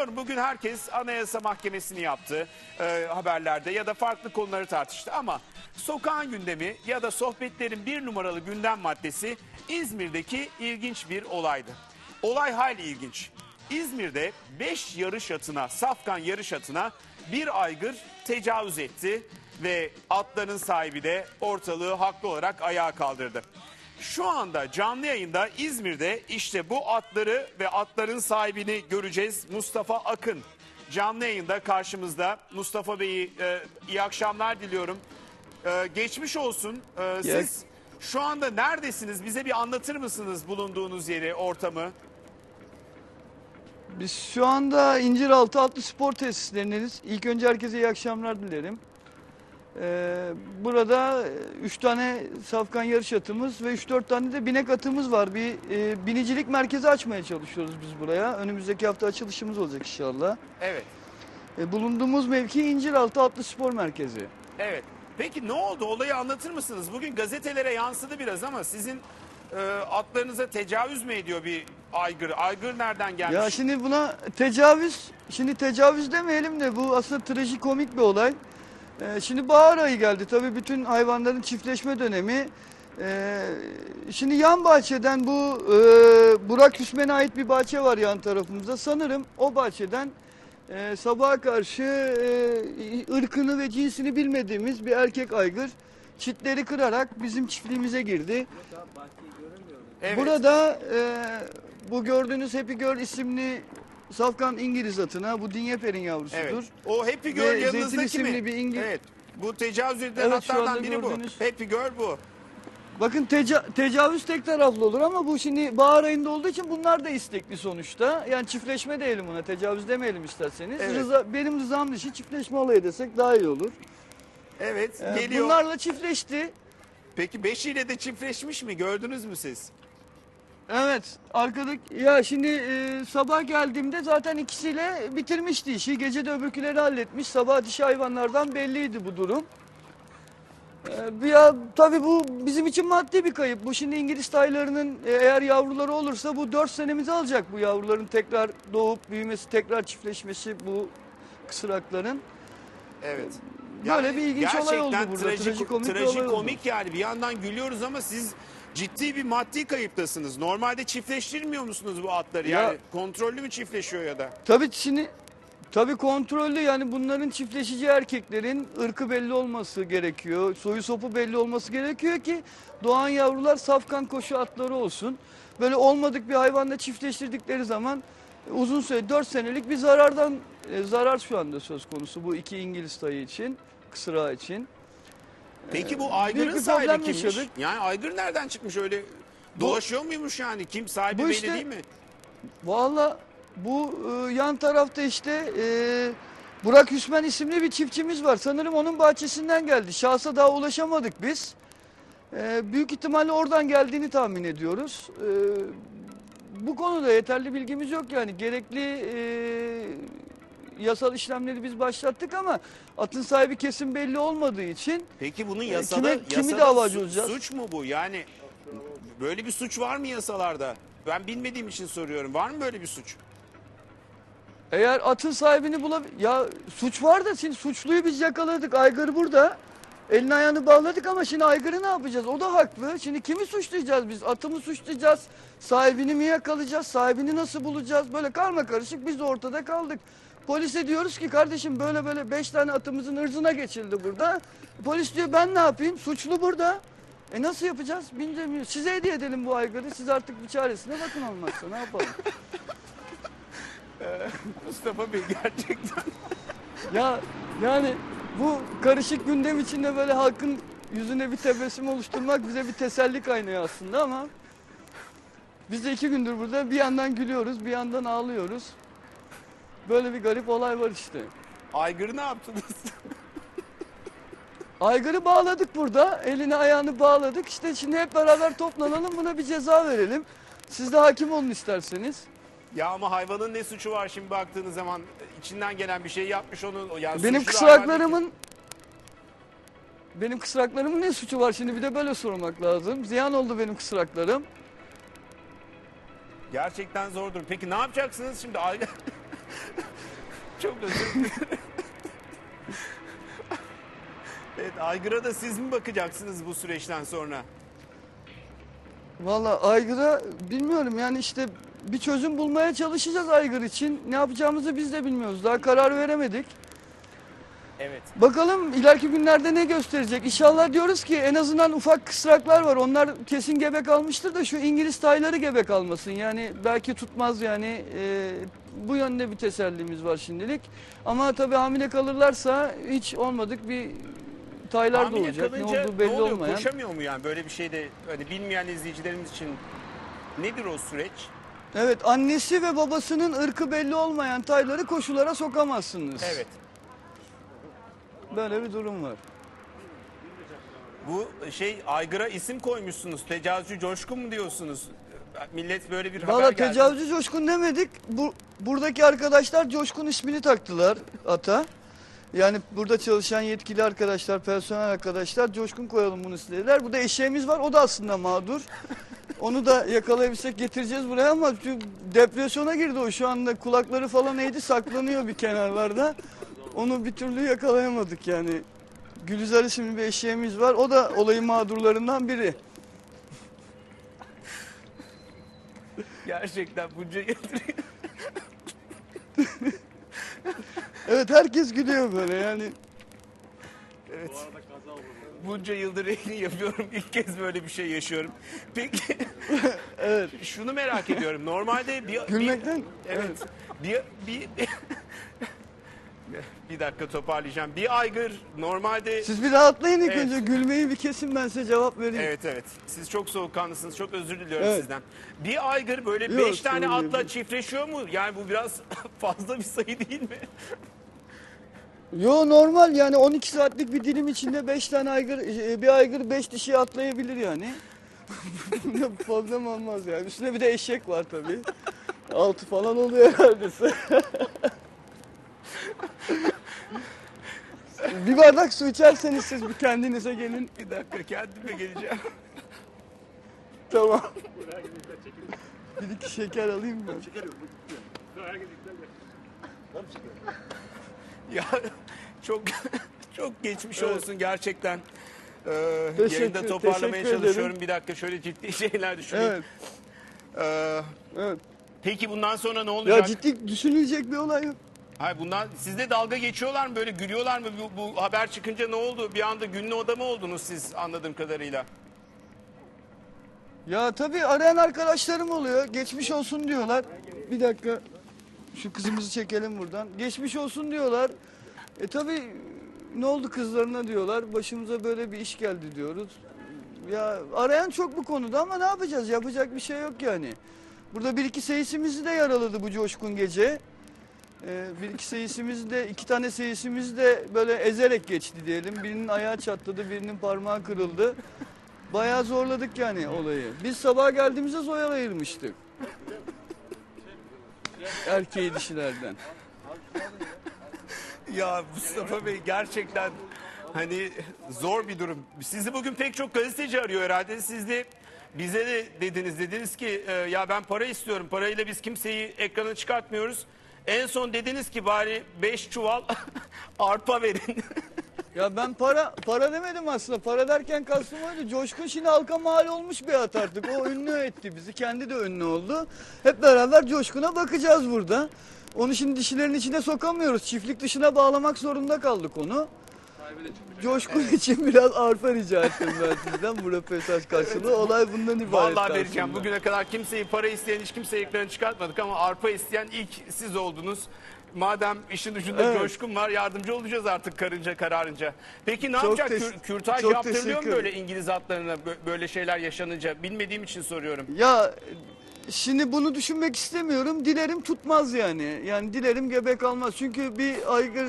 Biliyorum bugün herkes Anayasa Mahkemesi'ni yaptı e, haberlerde ya da farklı konuları tartıştı ama sokağın gündemi ya da sohbetlerin bir numaralı gündem maddesi İzmir'deki ilginç bir olaydı. Olay hayli ilginç. İzmir'de 5 yarış atına, safkan yarış atına bir aygır tecavüz etti ve atların sahibi de ortalığı haklı olarak ayağa kaldırdı. Şu anda canlı yayında İzmir'de işte bu atları ve atların sahibini göreceğiz. Mustafa Akın canlı yayında karşımızda. Mustafa Bey'i e, iyi akşamlar diliyorum. E, geçmiş olsun. E, Yes. siz şu anda neredesiniz? Bize bir anlatır mısınız bulunduğunuz yeri, ortamı? Biz şu anda İnciraltı Atlı Spor Tesislerindeyiz. İlk önce herkese iyi akşamlar dilerim. Ee, burada 3 tane safkan yarış atımız ve 3-4 tane de binek atımız var. Bir e, binicilik merkezi açmaya çalışıyoruz biz buraya. Önümüzdeki hafta açılışımız olacak inşallah. Evet. E, bulunduğumuz mevki İnciraltı Atlı Spor Merkezi. Evet. Peki ne oldu? Olayı anlatır mısınız? Bugün gazetelere yansıdı biraz ama sizin e, atlarınıza tecavüz mü ediyor bir aygır? Aygır nereden gelmiş? Ya şimdi buna tecavüz, şimdi tecavüz demeyelim de bu aslında trajikomik bir olay. Ee, şimdi bahar ayı geldi tabii bütün hayvanların çiftleşme dönemi. Ee, şimdi yan bahçeden bu e, Burak Hüsmen'e ait bir bahçe var yan tarafımızda. Sanırım o bahçeden e, sabaha karşı e, ırkını ve cinsini bilmediğimiz bir erkek aygır çitleri kırarak bizim çiftliğimize girdi. Evet. Burada e, bu gördüğünüz Happy Girl isimli Safkan İngiliz atına bu Dinyeper'in yavrusudur. Evet. O Happy Girl Ve Zeytin yanınızdaki isimli mi? bir İngiliz. Evet. Bu tecavüz edilen Evet, şu anda biri gördüğünüz- bu. Happy Girl bu. Bakın teca- tecavüz tek taraflı olur ama bu şimdi bahar ayında olduğu için bunlar da istekli sonuçta. Yani çiftleşme diyelim buna tecavüz demeyelim isterseniz. Evet. Rıza, benim rızam dışı çiftleşme olayı desek daha iyi olur. Evet. Ee, geliyor. bunlarla çiftleşti. Peki beşiyle de çiftleşmiş mi? Gördünüz mü siz? Evet arkadaki ya şimdi e, sabah geldiğimde zaten ikisiyle bitirmişti işi. Gece de öbürküleri halletmiş. Sabah dişi hayvanlardan belliydi bu durum. E, ya tabii bu bizim için maddi bir kayıp. Bu şimdi İngiliz taylarının e, eğer yavruları olursa bu 4 senemizi alacak bu yavruların tekrar doğup büyümesi, tekrar çiftleşmesi bu kısrakların. Evet. Böyle bir ilginç olay oldu gerçekten burada. Trajikomik, Trajikomik olay oldu. yani. Bir yandan gülüyoruz ama siz ciddi bir maddi kayıptasınız. Normalde çiftleştirmiyor musunuz bu atları? Ya- Yani kontrollü mü çiftleşiyor ya da? Tabii şimdi tabii kontrollü yani bunların çiftleşici erkeklerin ırkı belli olması gerekiyor. Soyu sopu belli olması gerekiyor ki doğan yavrular safkan koşu atları olsun. Böyle olmadık bir hayvanla çiftleştirdikleri zaman uzun süre 4 senelik bir zarardan e, zarar şu anda söz konusu bu iki İngiliz tayı için, kısra için. Peki bu aygırın bir sahibi problem kimmiş? yaşadık. Yani aygır nereden çıkmış öyle? Dolaşıyor muymuş yani? Kim sahibi Bu belli işte- değil mi? Valla bu e, yan tarafta işte e, Burak Hüsmen isimli bir çiftçimiz var. Sanırım onun bahçesinden geldi. Şahsa daha ulaşamadık biz. E, büyük ihtimalle oradan geldiğini tahmin ediyoruz. E, bu konuda yeterli bilgimiz yok yani. Gerekli e, yasal işlemleri biz başlattık ama atın sahibi kesin belli olmadığı için Peki bunun E, yasada, kimi yasada davacı su- olacağız? suç mu bu? Yani böyle bir suç var mı yasalarda? Ben bilmediğim için soruyorum. Var mı böyle bir suç? Eğer atın sahibini bulabil... Ya suç var da şimdi suçluyu biz yakaladık. Aygır burada. Elini ayağını bağladık ama şimdi aygırı ne yapacağız? O da haklı. Şimdi kimi suçlayacağız biz? Atı mı suçlayacağız? Sahibini mi yakalayacağız? Sahibini nasıl bulacağız? Böyle karma karışık biz de ortada kaldık. Polise diyoruz ki kardeşim böyle böyle beş tane atımızın ırzına geçildi burada. Polis diyor ben ne yapayım? Suçlu burada. E nasıl yapacağız? Bilmiyorum. Size hediye edelim bu aygırı. Siz artık bir çaresine bakın olmazsa ne yapalım? Mustafa Bey gerçekten. Ya yani bu karışık gündem içinde böyle halkın yüzüne bir tebessüm oluşturmak bize bir teselli kaynağı aslında ama biz de iki gündür burada bir yandan gülüyoruz bir yandan ağlıyoruz. Böyle bir garip olay var işte. Aygırı ne yaptınız? Aygırı bağladık burada. Elini ayağını bağladık. İşte şimdi hep beraber toplanalım buna bir ceza verelim. Siz de hakim olun isterseniz. Ya ama hayvanın ne suçu var şimdi baktığınız zaman içinden gelen bir şey yapmış onun. Yani Benim suçlu hayvan kısraklarımın benim kısraklarımın ne suçu var şimdi bir de böyle sormak lazım. Ziyan oldu benim kısraklarım. Gerçekten zordur. Peki ne yapacaksınız şimdi? Çok özür dilerim. evet, Aygır'a da siz mi bakacaksınız bu süreçten sonra? Valla aygıra bilmiyorum yani işte bir çözüm bulmaya çalışacağız aygır için. Ne yapacağımızı biz de bilmiyoruz. Daha karar veremedik. Evet. Bakalım ileriki günlerde ne gösterecek. İnşallah diyoruz ki en azından ufak kısraklar var. Onlar kesin gebe kalmıştır da şu İngiliz tayları gebe kalmasın. Yani belki tutmaz yani. Ee, bu yönde bir tesellimiz var şimdilik. Ama tabii hamile kalırlarsa hiç olmadık bir taylar Hamile doğacak. Ne kalınca olduğu belli ne oluyor? olmayan. Koşamıyor mu yani böyle bir şeyde hani bilmeyen izleyicilerimiz için nedir o süreç? Evet annesi ve babasının ırkı belli olmayan tayları koşulara sokamazsınız. Evet. Böyle bir durum var. Bu şey Aygır'a isim koymuşsunuz. Tecavüzcü coşkun mu diyorsunuz? Millet böyle bir haber Valla geldi. tecavüzcü Coşkun demedik. Bu, buradaki arkadaşlar Coşkun ismini taktılar ata. Yani burada çalışan yetkili arkadaşlar, personel arkadaşlar Coşkun koyalım bunu istediler. Bu da eşeğimiz var. O da aslında mağdur. Onu da yakalayabilsek getireceğiz buraya ama şu depresyona girdi o şu anda kulakları falan eğdi saklanıyor bir kenarlarda. Onu bir türlü yakalayamadık yani. Gülizar isimli bir eşeğimiz var. O da olayın mağdurlarından biri. Gerçekten bunca yıldır Evet herkes gülüyor böyle yani. Evet. Bunca yıldır yayın yapıyorum. İlk kez böyle bir şey yaşıyorum. Peki Evet. şunu merak ediyorum. Normalde bir... Gülmekten. Bir, evet. Bir, bir, bir dakika toparlayacağım. Bir aygır normalde... Siz bir rahatlayın ilk Evet. önce gülmeyi bir kesin ben size cevap vereyim. Evet evet. Siz çok soğukkanlısınız. Çok özür diliyorum Evet. sizden. Bir aygır böyle Yok, beş tane sorun değil. atla çiftleşiyor mu? Yani bu biraz fazla bir sayı değil mi? Yo normal yani 12 saatlik bir dilim içinde 5 tane aygır, e, bir aygır 5 dişi atlayabilir yani. Problem olmaz yani. Üstüne bir de eşek var tabii. Altı falan oluyor herhalde. bir bardak su içerseniz siz bir kendinize gelin. Bir dakika kendime geleceğim. Tamam. bir iki şeker alayım ben. Ya çok çok geçmiş Evet. olsun gerçekten. Ee, Teşekkür- yayında toparlamaya teşekkür ederim. çalışıyorum. Bir dakika şöyle ciddi şeyler düşüneyim. Evet. Ee, Evet. peki bundan sonra ne Ya olacak? ciddi düşünülecek bir olay yok. Hayır bundan sizde dalga geçiyorlar mı böyle gülüyorlar mı bu, bu haber çıkınca ne oldu? Bir anda günlü oda mı oldunuz siz anladığım kadarıyla? Ya tabii arayan arkadaşlarım oluyor. Geçmiş olsun diyorlar. Bir dakika. Şu kızımızı çekelim buradan. Geçmiş olsun diyorlar. E tabii ne oldu kızlarına diyorlar. Başımıza böyle bir iş geldi diyoruz. Ya arayan çok bu konuda ama ne yapacağız? Yapacak bir şey yok yani. Burada bir iki seyisimizi de yaraladı bu coşkun gece. Ee, bir iki seyisimiz de iki tane seyisimiz de böyle ezerek geçti diyelim. Birinin ayağı çatladı, birinin parmağı kırıldı. Bayağı zorladık yani olayı. Biz sabah geldiğimizde zoya ayırmıştık. Erkeği dişilerden. Ya Mustafa Bey gerçekten hani zor bir durum. Sizi bugün pek çok gazeteci arıyor herhalde. Siz de bize de dediniz dediniz ki e, ya ben para istiyorum. Parayla biz kimseyi ekrana çıkartmıyoruz. En son dediniz ki bari 5 çuval arpa verin. Ya ben para para demedim aslında. Para derken kastım oydu. Coşkun şimdi halka mal olmuş bir at artık. O ünlü etti bizi. Kendi de ünlü oldu. Hep beraber Coşkun'a bakacağız burada. Onu şimdi dişilerin içine sokamıyoruz. Çiftlik dışına bağlamak zorunda kaldık onu. Coşkun için biraz arpa rica ettim ben sizden bu röportaj karşılığı. Olay bundan ibaret. Vallahi vereceğim. Bugüne kadar kimseyi para isteyen hiç kimseyi ekrana çıkartmadık ama arpa isteyen ilk siz oldunuz. Madem işin ucunda Evet. coşkun var yardımcı olacağız artık karınca kararınca. Peki ne Çok yapacak? teş- Kür- kürtaj çok yaptırılıyor mu teşekkür böyle İngiliz atlarına bö- böyle şeyler yaşanınca? Bilmediğim için soruyorum. Ya şimdi bunu düşünmek istemiyorum. Dilerim tutmaz yani. Yani dilerim gebe kalmaz. Çünkü bir aygır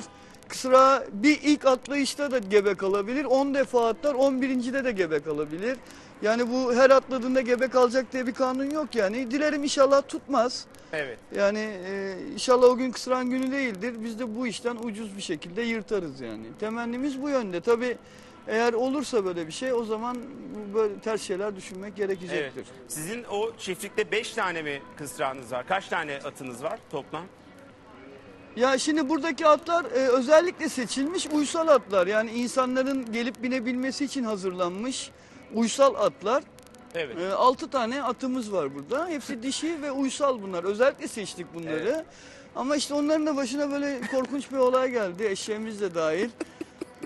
kısra bir ilk atlayışta da gebe kalabilir. 10 defa atlar 11. de gebe kalabilir. Yani bu her atladığında gebe kalacak diye bir kanun yok yani. Dilerim inşallah tutmaz. Evet. Yani e, inşallah o gün kısran günü değildir. Biz de bu işten ucuz bir şekilde yırtarız yani. Temennimiz bu yönde. Tabii eğer olursa böyle bir şey o zaman böyle ters şeyler düşünmek Evet. gerekecektir. Sizin o çiftlikte 5 tane mi kısrağınız var? Kaç tane atınız var toplam? Ya şimdi buradaki atlar e, özellikle seçilmiş uysal atlar. Yani insanların gelip binebilmesi için hazırlanmış uysal atlar. Evet. E, 6 tane atımız var burada. Hepsi dişi ve uysal bunlar. Özellikle seçtik bunları. Evet. Ama işte onların da başına böyle korkunç bir olay geldi. Eşeğimiz de dahil.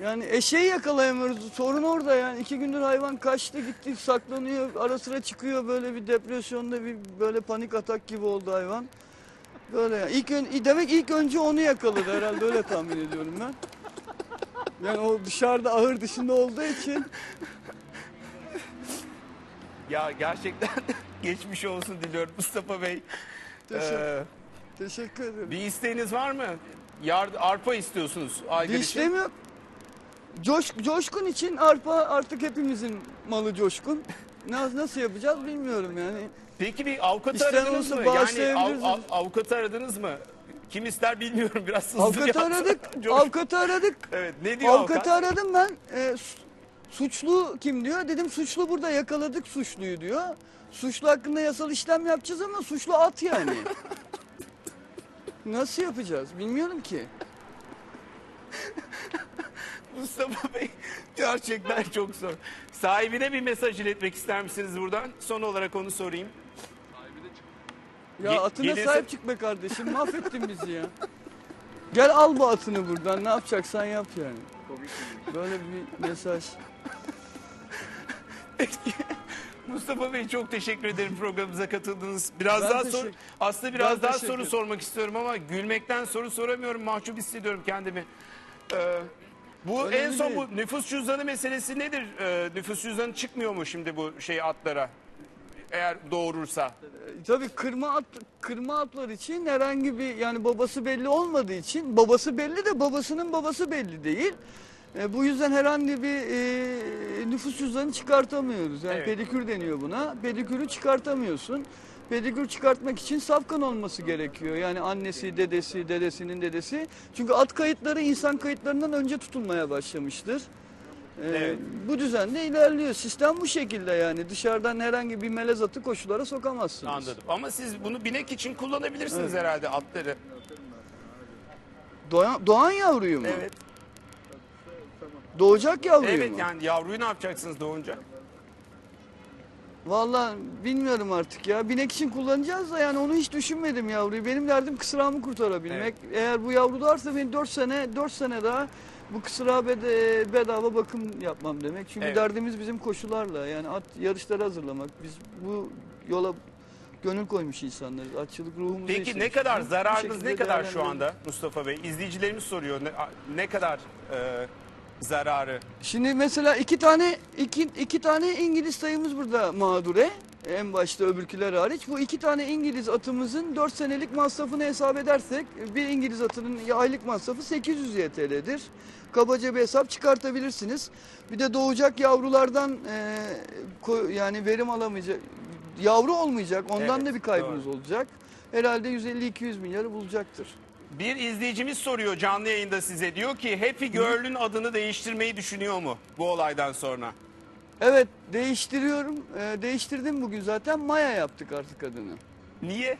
Yani eşeği yakalayamıyoruz. Sorun orada yani. iki gündür hayvan kaçtı gitti saklanıyor. Ara sıra çıkıyor böyle bir depresyonda bir böyle panik atak gibi oldu hayvan. Böyle. İlk ön, demek ilk önce onu yakaladı herhalde öyle tahmin ediyorum ben. Yani o dışarıda ahır dışında olduğu için Ya gerçekten geçmiş olsun diliyorum Mustafa Bey. Teşekkür- Ee, teşekkür ederim. bir isteğiniz var mı? Yard arpa istiyorsunuz Aygır Bir için. yok. Coş, coşkun için arpa artık hepimizin malı coşkun. Nasıl, nasıl yapacağız bilmiyorum yani. Peki bir avukatı İsteyen aradınız mı? Yani av, bağışlayabilirsiniz. av- avukatı aradınız mı? Kim ister bilmiyorum biraz hızlı Avukatı aradık, Coş- avukatı aradık. Evet ne diyor Avukatı avukat? aradım ben. E, su- suçlu kim diyor? Dedim suçlu burada yakaladık suçluyu diyor. Suçlu hakkında yasal işlem yapacağız ama suçlu at yani. Nasıl yapacağız bilmiyorum ki. Mustafa Bey gerçekten çok zor. Sahibine bir mesaj iletmek ister misiniz buradan? Son olarak onu sorayım. Ya Ge- atına gelirse- sahip çık be kardeşim. Mahvettin bizi ya. Gel al bu atını buradan. Ne yapacaksan yap yani. Böyle bir mesaj. Mustafa Bey çok teşekkür ederim programımıza katıldınız. Biraz Ben daha sor, teşekkür- aslında biraz Ben daha teşekkür soru ederim. sormak istiyorum ama gülmekten soru soramıyorum. Mahcup hissediyorum kendimi. Ee, bu Önemli en son değil. bu nüfus cüzdanı meselesi nedir? Ee, nüfus cüzdanı çıkmıyor mu şimdi bu şey atlara? Eğer doğurursa. Tabii kırma at kırma atlar için herhangi bir yani babası belli olmadığı için babası belli de babasının babası belli değil. E, bu yüzden herhangi bir e, nüfus cüzdanı çıkartamıyoruz. Yani Evet. pedikür deniyor buna. Pedikürü çıkartamıyorsun. Pedikür çıkartmak için safkan olması gerekiyor. Yani annesi, dedesi, dedesinin dedesi. Çünkü at kayıtları insan kayıtlarından önce tutulmaya başlamıştır. E, Evet. Bu düzende ilerliyor. Sistem bu şekilde yani. Dışarıdan herhangi bir melez atı koşulara sokamazsınız. Anladım. Ama siz bunu binek için kullanabilirsiniz herhalde atları. Doğan, doğan yavruyu mu? Evet. Doğacak yavruyu Evet mu? yani yavruyu ne yapacaksınız doğunca? Vallahi bilmiyorum artık ya. Binek için kullanacağız da yani onu hiç düşünmedim yavruyu. Benim derdim kısrağımı kurtarabilmek. Eğer bu yavru doğarsa ben 4 sene 4 sene daha bu bed- bedava bakım yapmam demek. Çünkü Evet. derdimiz bizim koşularla. Yani at yarışları hazırlamak. Biz bu yola gönül koymuş insanlarız. Atçılık ruhumuzu Peki ne işlemiş. kadar Bu zararınız şekilde ne kadar şu değerlendirelim. anda Mustafa Bey? İzleyicilerimiz soruyor ne, ne kadar e, zararı? Şimdi mesela iki tane iki, iki tane İngiliz sayımız burada mağdure. En başta öbürküler hariç. Bu iki tane İngiliz atımızın 4 senelik masrafını hesap edersek bir İngiliz atının aylık masrafı 800 YTL'dir. Kabaca bir hesap çıkartabilirsiniz. Bir de doğacak yavrulardan e, yani verim alamayacak, yavru olmayacak. Ondan Evet, da bir kaybınız doğru. olacak. Herhalde 150-200 milyarı bulacaktır. Bir izleyicimiz soruyor canlı yayında size. Diyor ki Happy Girl'ün adını değiştirmeyi düşünüyor mu bu olaydan sonra? Evet değiştiriyorum. E, değiştirdim bugün zaten. Maya yaptık artık adını. Niye?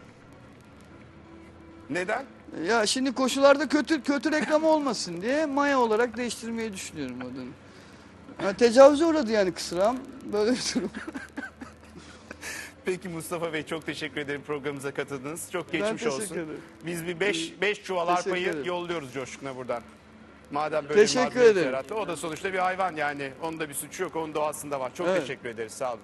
Neden? Ya şimdi koşularda kötü kötü reklam olmasın diye Maya olarak değiştirmeyi düşünüyorum adını. Ya tecavüze uğradı yani kısrağım. Böyle bir durum. Peki Mustafa Bey çok teşekkür ederim programımıza katıldınız. Çok geçmiş teşekkür olsun. ederim. Biz bir 5 5 çuval Teşekkür arpayı ederim. yolluyoruz Coşkun'a buradan. Madem böyle Teşekkür bir ederim. yarattı. O da sonuçta bir hayvan yani. Onun da bir suçu yok. Onun doğasında var. Çok Evet. teşekkür ederiz. Sağ olun.